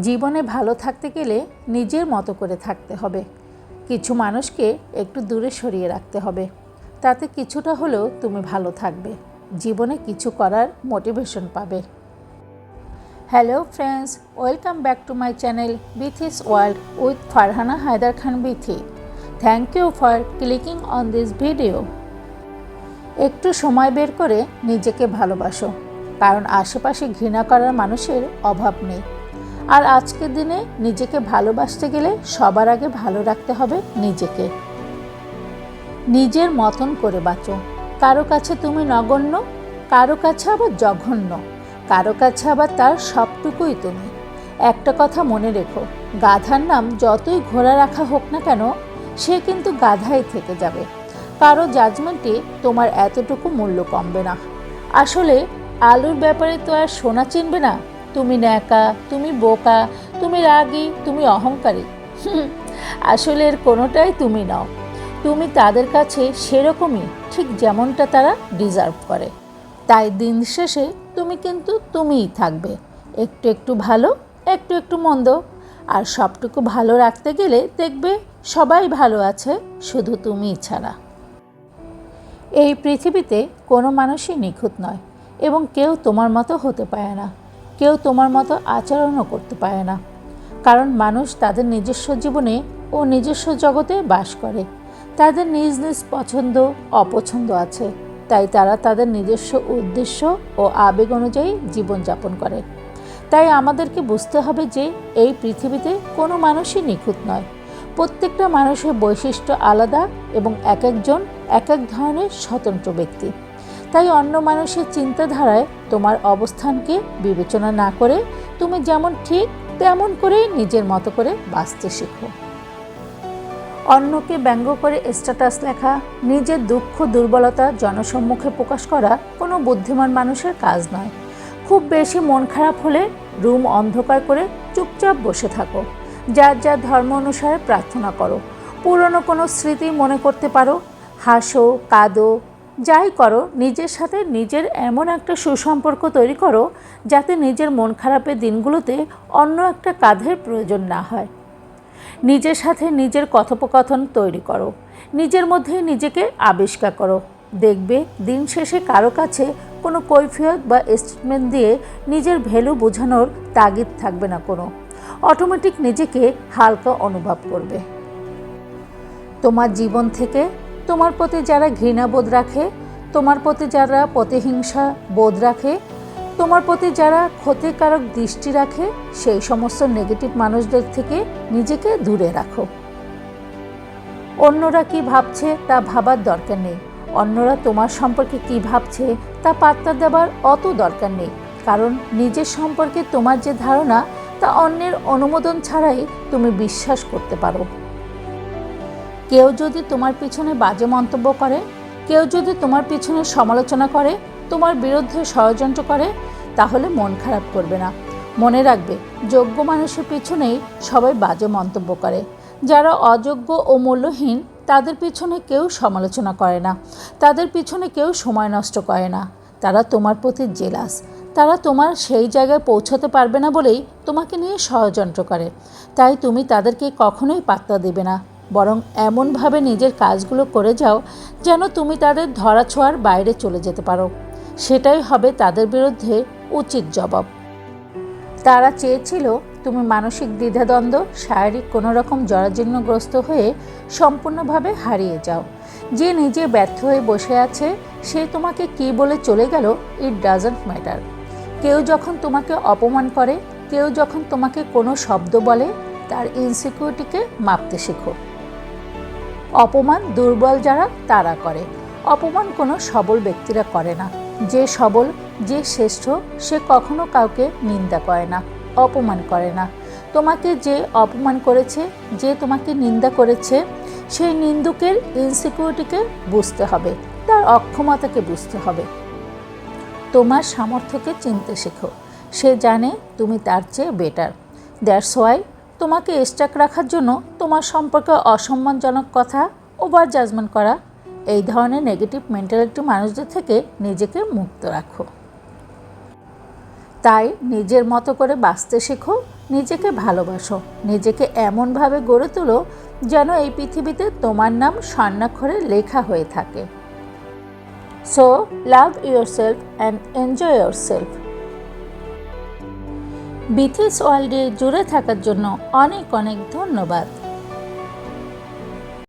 জীবনে ভালো থাকতে গেলে নিজের মতো করে থাকতে হবে। কিছু মানুষকে একটু দূরে সরিয়ে রাখতে হবে। তাতে কিছুটা হলেও তুমি ভালো থাকবে। জীবনে কিছু করার মোটিভেশন পাবে। Hello friends welcome back to my channel Bithi's world with Farhana Haider Khan Bithi thank you for clicking on this video একটু সময় বের করে নিজেকে ভালোবাসো। কারণ আশেপাশে ঘৃণা করার মানুষের অভাব নেই। আর আজকের দিনে নিজেকে ভালোবাসতে গেলে সবার আগে ভালো রাখতে হবে নিজেকে। নিজের মতন করে বাঁচো। কারও কাছে তুমি নগণ্য, কারও কাছে আবার জঘন্য, কারও কাছে আবার তার সবটুকুই তুমি। একটা কথা মনে রেখো, গাধার নাম যতই ঘোরা রাখা হোক না কেন, সে কিন্তু গাধাই থেকে যাবে। কারও জাজমেন্টে তোমার এতটুকু মূল্য কমবে না। আসলে আলুর ব্যাপারে তো আর সোনা চিনবে না। তুমি ন্যাকা, তুমি বোকা, তুমি রাগী, তুমি অহংকারী। আসলে এর কোনোটাই তুমি নাও। তুমি তাদের কাছে সেরকমই, ঠিক যেমনটা তারা ডিজার্ভ করে। তাই দিন শেষে তুমি কিন্তু তুমিই থাকবে, একটু একটু ভালো, একটু একটু মন্দ। আর সবটুকু ভালো রাখতে গেলে দেখবে সবাই ভালো আছে, শুধু তুমিই ছাড়া। এই পৃথিবীতে কোনো মানুষই নিখুঁত নয়, এবং কেউ তোমার মতো হতে পারে না। কেউ তোমার মতো আচরণও করতে পারে না। কারণ মানুষ তাদের নিজস্ব জীবনে ও নিজস্ব জগতে বাস করে। তাদের নিজ নিজ পছন্দ, অপছন্দ আছে। তাই তারা তাদের নিজস্ব উদ্দেশ্য ও আবেগ অনুযায়ী জীবনযাপন করে। তাই আমাদেরকে বুঝতে হবে যে এই পৃথিবীতে কোনো মানুষই নিখুঁত নয়। প্রত্যেকটা মানুষের বৈশিষ্ট্য আলাদা এবং এক একজন এক এক ধরনের স্বতন্ত্র ব্যক্তি। তাই অন্য মানুষের চিন্তাধারায় তোমার অবস্থানকে বিবেচনা না করে তুমি যেমন ঠিক তেমন করেই নিজের মতো করে বাঁচতে শেখো। অন্যকে ব্যঙ্গ করে স্ট্যাটাস লেখা, নিজের দুঃখ, দুর্বলতা জনসম্মুখে প্রকাশ করা কোনো বুদ্ধিমান মানুষের কাজ নয়। খুব বেশি মন খারাপ হলে রুম অন্ধকার করে চুপচাপ বসে থাকো। যার যার ধর্ম অনুসারে প্রার্থনা করো। পুরনো কোনো স্মৃতি মনে করতে পারো। হাসো, কাঁদো যাই করো, নিজের সাথে নিজের এমন একটা সুসম্পর্ক তৈরি করো যাতে নিজের মন খারাপের দিনগুলোতে অন্য একটা কাঁধের প্রয়োজন না হয়। নিজের সাথে নিজের কথোপকথন তৈরি করো। নিজের মধ্যে নিজেকে আবিষ্কার করো। দেখবে, দিন শেষে কারও কাছে কোনো কৈফিয়ত বা স্টেটমেন্ট দিয়ে নিজের ভ্যালু বোঝানোর তাগিদ থাকবে না কোনো। অটোমেটিক নিজেকে হালকা অনুভব করবে। তোমার জীবন থেকে তোমার প্রতি যারা ঘৃণাবোধ রাখে, তোমার প্রতি যারা প্রতিহিংসা বোধ রাখে, তোমার প্রতি যারা ক্ষতিকারক দৃষ্টি রাখে, সেই সমস্ত নেগেটিভ মানুষদের থেকে নিজেকে দূরে রাখো। অন্যরা কি ভাবছে তা ভাবার দরকার নেই। অন্যরা তোমার সম্পর্কে কি ভাবছে তা পাত্তা দেবার অত দরকার নেই। কারণ নিজের সম্পর্কে তোমার যে ধারণা, তা অন্যের অনুমোদন ছাড়াই তুমি বিশ্বাস করতে পারো। কেউ যদি তোমার পিছনে বাজে মন্তব্য করে, কেউ যদি তোমার পিছনে সমালোচনা করে, তোমার বিরুদ্ধে ষড়যন্ত্র করে, তাহলে মন খারাপ করবে না। মনে রাখবে, যোগ্য মানুষের পিছনেই সবাই বাজে মন্তব্য করে। যারা অযোগ্য ও মূল্যহীন, তাদের পিছনে কেউ সমালোচনা করে না। তাদের পিছনে কেউ সময় নষ্ট করে না। তারা তোমার প্রতি জেলাস। তারা তোমার সেই জায়গায় পৌঁছাতে পারবে না বলেই তোমাকে নিয়ে ষড়যন্ত্র করে। তাই তুমি তাদেরকে কখনোই পাত্তা দেবে না। বরং এমনভাবে নিজের কাজগুলো করে যাও যেন তুমি তাদের ধরাছোঁয়ার বাইরে চলে যেতে পারো। সেটাই হবে তাদের বিরুদ্ধে উচিত জবাব। তারা চেয়েছিল তুমি মানসিক দ্বিধাদ্বন্দ্ব, শারীরিক কোনো রকম জরাজীর্ণগ্রস্ত হয়ে সম্পূর্ণভাবে হারিয়ে যাও। যে নিজে ব্যর্থ হয়ে বসে আছে, সে তোমাকে কি বলে চলে গেল ইট ডাজন্ট ম্যাটার কেউ যখন তোমাকে অপমান করে, কেউ যখন তোমাকে কোনো শব্দ বলে, তার ইনসিকিউরিটিকে মাপতে শেখো। অপমান দুর্বল যারা, তারা করে। অপমান কোনো সবল ব্যক্তিরা করে না। যে সবল, যে শ্রেষ্ঠ, সে কখনো কাউকে নিন্দা করে না, অপমান করে না। তোমাকে যে অপমান করেছে, যে তোমাকে নিন্দা করেছে, সেই নিন্দুকের ইনসিকিউরিটিকে বুঝতে হবে, তার অক্ষমতাকে বুঝতে হবে। তোমার সামর্থ্যকে চিনতে শেখো। সে জানে তুমি তার চেয়ে বেটার দ্যাটস ওয়াই তোমাকে স্টাক রাখার জন্য তোমার সম্পর্কে অসম্মানজনক কথা ওভার জাজমেন্ট করা, এই ধরনের নেগেটিভ মেন্টালিটি মানুষদের থেকে নিজেকে মুক্ত রাখো। তাই নিজের মতো করে বাঁচতে শেখো, নিজেকে ভালোবাসো, নিজেকে এমনভাবে গড়ে তোলো যেন এই পৃথিবীতে তোমার নাম স্বর্ণাক্ষরে লেখা হয়ে থাকে। So love yourself and enjoy yourself Bithi's ওয়ার্ল্ডে জুড়ে থাকার জন্য অনেক অনেক ধন্যবাদ।